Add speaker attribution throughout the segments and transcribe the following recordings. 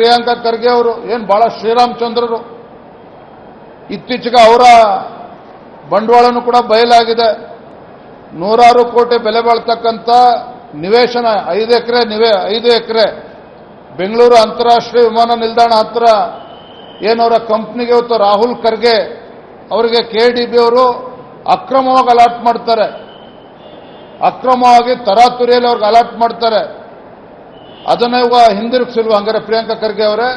Speaker 1: ಪ್ರಿಯಾಂಕಾ ಖರ್ಗೆ ಅವರು, ಏನು ಬಹಳ ಶ್ರೀರಾಮಚಂದ್ರರು. ಇತ್ತೀಚೆಗೆ ಅವರ ಬಂಡವಾಳನೂ ಕೂಡ ಬಯಲಾಗಿದೆ. ನೂರಾರು ಕೋಟಿ ಬೆಲೆ ಬಾಳ್ತಕ್ಕಂಥ ನಿವೇಶನ, ಐದು ಎಕರೆ ನಿವೇ, ಐದು ಎಕರೆ ಬೆಂಗಳೂರು ಅಂತಾರಾಷ್ಟ್ರೀಯ ವಿಮಾನ ನಿಲ್ದಾಣ ಹತ್ರ ಏನವರ ಕಂಪ್ನಿಗೆ ಇವತ್ತು ರಾಹುಲ್ ಖರ್ಗೆ ಅವರಿಗೆ ಕೆ ಡಿ ಬಿ ಅವರು ಅಕ್ರಮವಾಗಿ ಅಲಾಟ್ ಮಾಡ್ತಾರೆ. ಅಕ್ರಮವಾಗಿ ತರಾತುರಿಯಲ್ಲಿ ಅವ್ರಿಗೆ ಅಲಾಟ್ ಮಾಡ್ತಾರೆ. ಅದನ್ನ ಇವಾಗ ಹಿಂದಿರುಗಿಸಿಲ್ವ ಹಂಗಾರೆ ಪ್ರಿಯಾಂಕಾ ಖರ್ಗೆ ಅವರೇ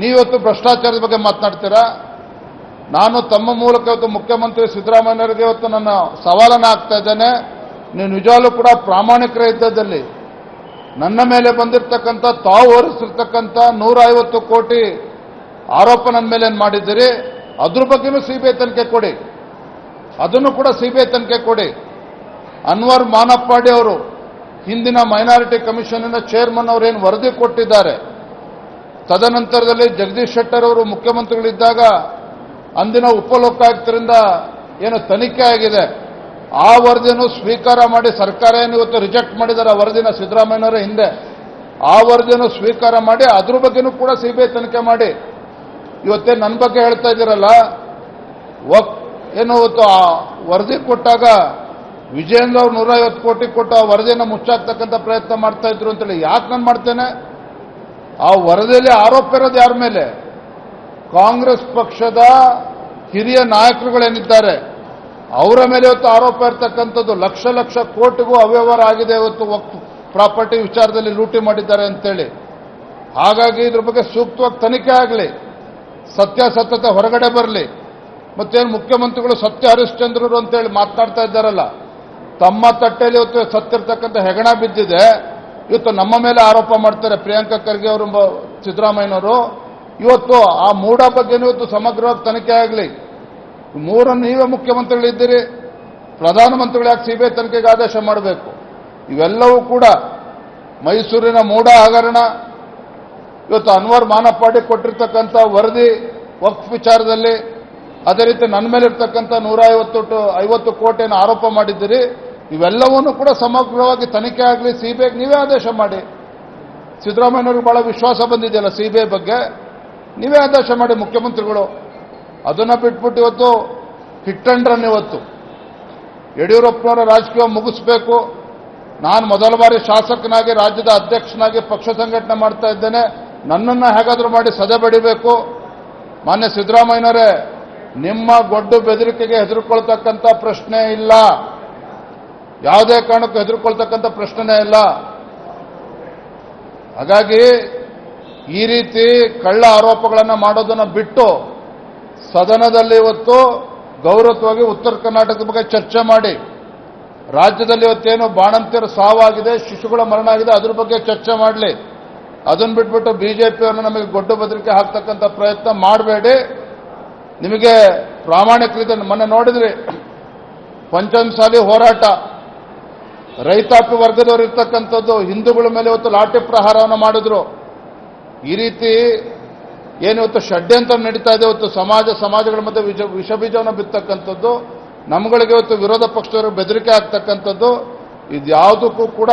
Speaker 1: ನೀವತ್ತು ಭ್ರಷ್ಟಾಚಾರದ ಬಗ್ಗೆ ಮಾತನಾಡ್ತೀರಾ? ನಾನು ತಮ್ಮ ಮೂಲಕ ಇವತ್ತು ಮುಖ್ಯಮಂತ್ರಿ ಸಿದ್ದರಾಮಯ್ಯವರಿಗೆ ಇವತ್ತು ನನ್ನ ಸವಾಲನ್ನು ಹಾಕ್ತಾ ಇದ್ದೇನೆ. ನೀವು ನಿಜವಾಗ್ಲೂ ಕೂಡ ಪ್ರಾಮಾಣಿಕರ ಇದ್ದದಲ್ಲಿ ನನ್ನ ಮೇಲೆ ಬಂದಿರತಕ್ಕಂಥ, ತಾವು ಹೊರಿಸಿರ್ತಕ್ಕಂಥ ನೂರ ಐವತ್ತು ಕೋಟಿ ಆರೋಪ ನನ್ನ ಮೇಲೆ ಏನು ಮಾಡಿದ್ದೀರಿ? ಅದ್ರ ಬಗ್ಗೆನೂ ಸಿ ಬಿ ಐ ತನಿಖೆ ಕೊಡಿ. ಅದನ್ನು ಕೂಡ ಸಿ ಬಿ ಐ ತನಿಖೆ ಕೊಡಿ. ಅನ್ವರ್ ಮಾನಪ್ಪಾಡಿ ಅವರು ಹಿಂದಿನ ಮೈನಾರಿಟಿ ಕಮಿಷನ್ನ ಚೇರ್ಮನ್ ಅವರೇನು ವರದಿ ಕೊಟ್ಟಿದ್ದಾರೆ? ತದನಂತರದಲ್ಲಿ ಜಗದೀಶ್ ಶೆಟ್ಟರ್ ಅವರು ಮುಖ್ಯಮಂತ್ರಿಗಳಿದ್ದಾಗ ಅಂದಿನ ಉಪಲೋಕಾಯುಕ್ತರಿಂದ ಏನು ತನಿಖೆ ಆಗಿದೆ? ಆ ವರದಿಯನ್ನು ಸ್ವೀಕಾರ ಮಾಡಿ ಸರ್ಕಾರ ಏನು ಇವತ್ತು ರಿಜೆಕ್ಟ್ ಮಾಡಿದ್ದಾರೆ? ಆ ವರದಿನ ಸಿದ್ದರಾಮಯ್ಯನವರ ಹಿಂದೆ. ಆ ವರದಿಯನ್ನು ಸ್ವೀಕಾರ ಮಾಡಿ ಅದ್ರ ಬಗ್ಗೆನೂ ಕೂಡ ಸಿಬಿಐ ತನಿಖೆ ಮಾಡಿ. ಇವತ್ತೇ ನನ್ನ ಬಗ್ಗೆ ಹೇಳ್ತಾ ಇದ್ದೀರಲ್ಲ? ಏನು ಇವತ್ತು ಆ ವರದಿ ಕೊಟ್ಟಾಗ ವಿಜಯೇಂದ್ರ ಅವ್ರು ನೂರೈವತ್ತು ಕೋಟಿ ಕೊಟ್ಟು ಆ ವರದಿನ ಮುಚ್ಚಾಕ್ತಕ್ಕಂಥ ಪ್ರಯತ್ನ ಮಾಡ್ತಾ ಇದ್ರು ಅಂತೇಳಿ ಯಾಕೆ ನಾನು ಮಾಡ್ತೇನೆ? ಆ ವರದಿಯಲ್ಲಿ ಆರೋಪ ಇರೋದು ಯಾರ ಮೇಲೆ? ಕಾಂಗ್ರೆಸ್ ಪಕ್ಷದ ಹಿರಿಯ ನಾಯಕರುಗಳೇನಿದ್ದಾರೆ? ಅವರ ಮೇಲೆ ಇವತ್ತು ಆರೋಪ ಇರ್ತಕ್ಕಂಥದ್ದು ಲಕ್ಷ ಲಕ್ಷ ಕೋಟಿಗೂ ಅವ್ಯವಹಾರ ಆಗಿದೆ ಇವತ್ತು ಪ್ರಾಪರ್ಟಿ ವಿಚಾರದಲ್ಲಿ ಲೂಟಿ ಮಾಡಿದ್ದಾರೆ ಅಂತೇಳಿ. ಹಾಗಾಗಿ ಇದ್ರ ಬಗ್ಗೆ ಸೂಕ್ತವಾಗಿ ತನಿಖೆ ಆಗಲಿ. ಸತ್ಯಾಸತ್ಯತೆ ಹೊರಗಡೆ ಬರಲಿ. ಮತ್ತೇನು ಮುಖ್ಯಮಂತ್ರಿಗಳು ಸತ್ಯ ಹರಿಶ್ಚಂದ್ರರು ಅಂತೇಳಿ ಮಾತನಾಡ್ತಾ ಇದ್ದಾರಲ್ಲ ತಮ್ಮ ತಟ್ಟೆಯಲ್ಲಿ ಇವತ್ತು ಸತ್ತಿರ್ತಕ್ಕಂಥ ಹೆಗಣ ಬಿದ್ದಿದೆ. ಇವತ್ತು ನಮ್ಮ ಮೇಲೆ ಆರೋಪ ಮಾಡ್ತಾರೆ ಪ್ರಿಯಾಂಕಾ ಖರ್ಗೆ ಅವರು ಸಿದ್ದರಾಮಯ್ಯನವರು. ಇವತ್ತು ಆ ಮೂಡ ಬಗ್ಗೆ ಇವತ್ತು ಸಮಗ್ರವಾಗಿ ತನಿಖೆ ಆಗಲಿ. ಮೂರನ್ನು ನೀವೇ ಮುಖ್ಯಮಂತ್ರಿಗಳಿದ್ದೀರಿ. ಪ್ರಧಾನಮಂತ್ರಿಗಳು ಯಾಕೆ ಸಿಬಿಐ ತನಿಖೆಗೆ ಆದೇಶ ಮಾಡಬೇಕು? ಇವೆಲ್ಲವೂ ಕೂಡ ಮೈಸೂರಿನ ಮೂಡ ಹಗರಣ. ಇವತ್ತು ಅನ್ವರ್ ಮಾನಪ್ಪಾಡಿ ಕೊಟ್ಟಿರ್ತಕ್ಕಂಥ ವರದಿ ವಕ್ಫ್ ವಿಚಾರದಲ್ಲಿ, ಅದೇ ರೀತಿ ನನ್ನ ಮೇಲೆ ಇರ್ತಕ್ಕಂಥ ನೂರ ಐವತ್ತು ಐವತ್ತು ಕೋಟಿಯನ್ನು ಆರೋಪ ಮಾಡಿದ್ದೀರಿ. ಇವೆಲ್ಲವನ್ನೂ ಕೂಡ ಸಮಗ್ರವಾಗಿ ತನಿಖೆ ಆಗಲಿ ಸಿಬಿಐಗೆ ನೀವೇ ಆದೇಶ ಮಾಡಿ. ಸಿದ್ದರಾಮಯ್ಯವ್ರಿಗೆ ಬಹಳ ವಿಶ್ವಾಸ ಬಂದಿದೆಯಲ್ಲ ಸಿಬಿಐ ಬಗ್ಗೆ. ನೀವೇ ಆದೇಶ ಮಾಡಿ ಮುಖ್ಯಮಂತ್ರಿಗಳು. ಅದನ್ನ ಬಿಟ್ಬಿಟ್ಟು ಇವತ್ತು ಹಿಟ್ ಅಂಡ್ ರನ್ ಇವತ್ತು. ಯಡಿಯೂರಪ್ಪನವರ ರಾಜಕೀಯ ಮುಗಿಸ್ಬೇಕು. ನಾನು ಮೊದಲ ಬಾರಿ ಶಾಸಕನಾಗಿ, ರಾಜ್ಯದ ಅಧ್ಯಕ್ಷನಾಗಿ ಪಕ್ಷ ಸಂಘಟನೆ ಮಾಡ್ತಾ ಇದ್ದೇನೆ. ನನ್ನನ್ನು ಹೇಗಾದರೂ ಮಾಡಿ ಸದೆ ಬಡಿಬೇಕು. ಮಾನ್ಯ ಸಿದ್ದರಾಮಯ್ಯನವರೇ, ನಿಮ್ಮ ಗೊಡ್ಡು ಬೆದರಿಕೆಗೆ ಹೆದರ್ಕೊಳ್ತಕ್ಕಂಥ ಪ್ರಶ್ನೆ ಇಲ್ಲ. ಯಾವುದೇ ಕಾರಣಕ್ಕೂ ಹೆದರ್ಕೊಳ್ತಕ್ಕಂಥ ಪ್ರಶ್ನೆನೇ ಇಲ್ಲ. ಹಾಗಾಗಿ ಈ ರೀತಿ ಕಳ್ಳ ಆರೋಪಗಳನ್ನು ಮಾಡೋದನ್ನು ಬಿಟ್ಟು ಸದನದಲ್ಲಿ ಇವತ್ತು ಗೌರವವಾಗಿ ಉತ್ತರ ಕರ್ನಾಟಕದ ಬಗ್ಗೆ ಚರ್ಚೆ ಮಾಡಿ, ರಾಜ್ಯದಲ್ಲಿ ಇವತ್ತೇನು ಬಾಣಂತಿಯರ ಸಾವಾಗಿದೆ, ಶಿಶುಗಳ ಮರಣ ಆಗಿದೆ, ಅದ್ರ ಬಗ್ಗೆ ಚರ್ಚೆ ಮಾಡಲಿ. ಅದನ್ನು ಬಿಟ್ಬಿಟ್ಟು ಬಿಜೆಪಿಯವ್ರನ್ನ ನಮಗೆ ಗೊಡ್ಡು ಬದಲಿಕೆ ಹಾಕ್ತಕ್ಕಂಥ ಪ್ರಯತ್ನ ಮಾಡಬೇಡಿ. ನಿಮಗೆ ಪ್ರಾಮಾಣಿಕರಿದೆ ಮೊನ್ನೆ ನೋಡಿದ್ರಿ, ಪಂಚಮಸಾಲಿ ಹೋರಾಟ. ರೈತಾಪಿ ವರ್ಗದವರು ಇರ್ತಕ್ಕಂಥದ್ದು ಹಿಂದೂಗಳ ಮೇಲೆ ಇವತ್ತು ಲಾಠಿ ಪ್ರಹಾರವನ್ನು ಮಾಡಿದ್ರು. ಈ ರೀತಿ ಏನು ಇವತ್ತು ಷಡ್ಯಂತ್ರ ನಡೀತಾ ಇದೆ, ಇವತ್ತು ಸಮಾಜ, ಸಮಾಜಗಳ ಮಧ್ಯೆ ವಿಷ ವಿಷ ಬೀಜವನ್ನು ಬಿತ್ತಕ್ಕಂಥದ್ದು, ನಮ್ಗಳಿಗೆ ಇವತ್ತು ವಿರೋಧ ಪಕ್ಷದವರು ಬೆದರಿಕೆ ಆಗ್ತಕ್ಕಂಥದ್ದು ಇದ್ಯಾವುದಕ್ಕೂ ಕೂಡ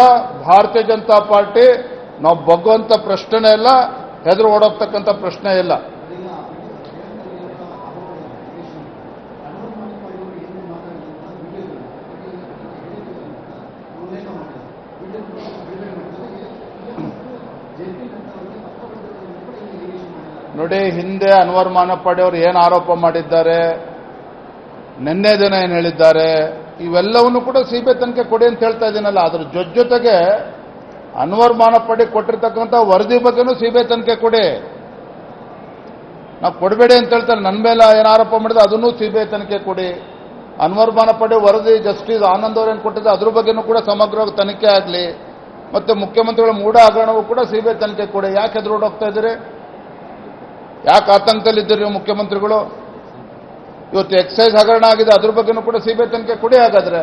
Speaker 1: ಭಾರತೀಯ ಜನತಾ ಪಾರ್ಟಿ, ನಾವು ಬಗ್ಗುವಂಥ ಪ್ರಶ್ನೆ ಇಲ್ಲ, ಹೆದರು ಓಡೋಗ್ತಕ್ಕಂಥ ಪ್ರಶ್ನೆ ಇಲ್ಲ. ನೋಡಿ, ಹಿಂದೆ ಅನ್ವರ್ ಮಾನಪ್ಪಾಡಿ ಅವರು ಏನು ಆರೋಪ ಮಾಡಿದ್ದಾರೆ, ನಿನ್ನೆ ದಿನ ಏನು ಹೇಳಿದ್ದಾರೆ, ಇವೆಲ್ಲವನ್ನು ಕೂಡ ಸಿಬಿಐ ತನಿಖೆ ಕೊಡಿ ಅಂತ ಹೇಳ್ತಾ ಇದ್ದೀನಲ್ಲ ಅದ್ರ ಜೊತೆ ಜೊತೆಗೆ ಅನ್ವರ್ ಮಾನಪ್ಪಾಡಿ ಕೊಟ್ಟಿರ್ತಕ್ಕಂಥ ವರದಿ ಬಗ್ಗೆನೂ ಸಿಬಿಐ ತನಿಖೆ ಕೊಡಿ. ನಾವು ಕೊಡಬೇಡಿ ಅಂತ ಹೇಳ್ತಾರೆ. ನನ್ನ ಮೇಲೆ ಏನು ಆರೋಪ ಮಾಡಿದ್ರೆ ಅದನ್ನು ಸಿಬಿಐ ತನಿಖೆ ಕೊಡಿ. ಅನ್ವರ್ ಮಾನಪ್ಪಾಡಿ ವರದಿ ಜಸ್ಟಿಸ್ ಆನಂದ್ ಅವ್ರೇನು ಕೊಟ್ಟಿದ್ದೆ ಅದ್ರ ಬಗ್ಗೆನೂ ಕೂಡ ಸಮಗ್ರವಾಗಿ ತನಿಖೆ ಆಗಲಿ. ಮತ್ತೆ ಮುಖ್ಯಮಂತ್ರಿಗಳ ಮೂಢ ಹಗರಣವೂ ಕೂಡ ಸಿಬಿಐ ತನಿಖೆ ಕೊಡಿ. ಯಾಕೆ ಎದುರು ಹೋಗ್ತಾ ಇದ್ದೀರಿ? ಯಾಕೆ ಆತಂಕದಲ್ಲಿದ್ದೀರಿ ನೀವು ಮುಖ್ಯಮಂತ್ರಿಗಳು? ಇವತ್ತು ಎಕ್ಸೈಸ್ ಹಗರಣ ಆಗಿದೆ, ಅದ್ರ ಬಗ್ಗೆನೂ ಕೂಡ ಸಿಬಿಐ ತನಿಖೆ ಕೊಡಿ ಹಾಗಾದ್ರೆ.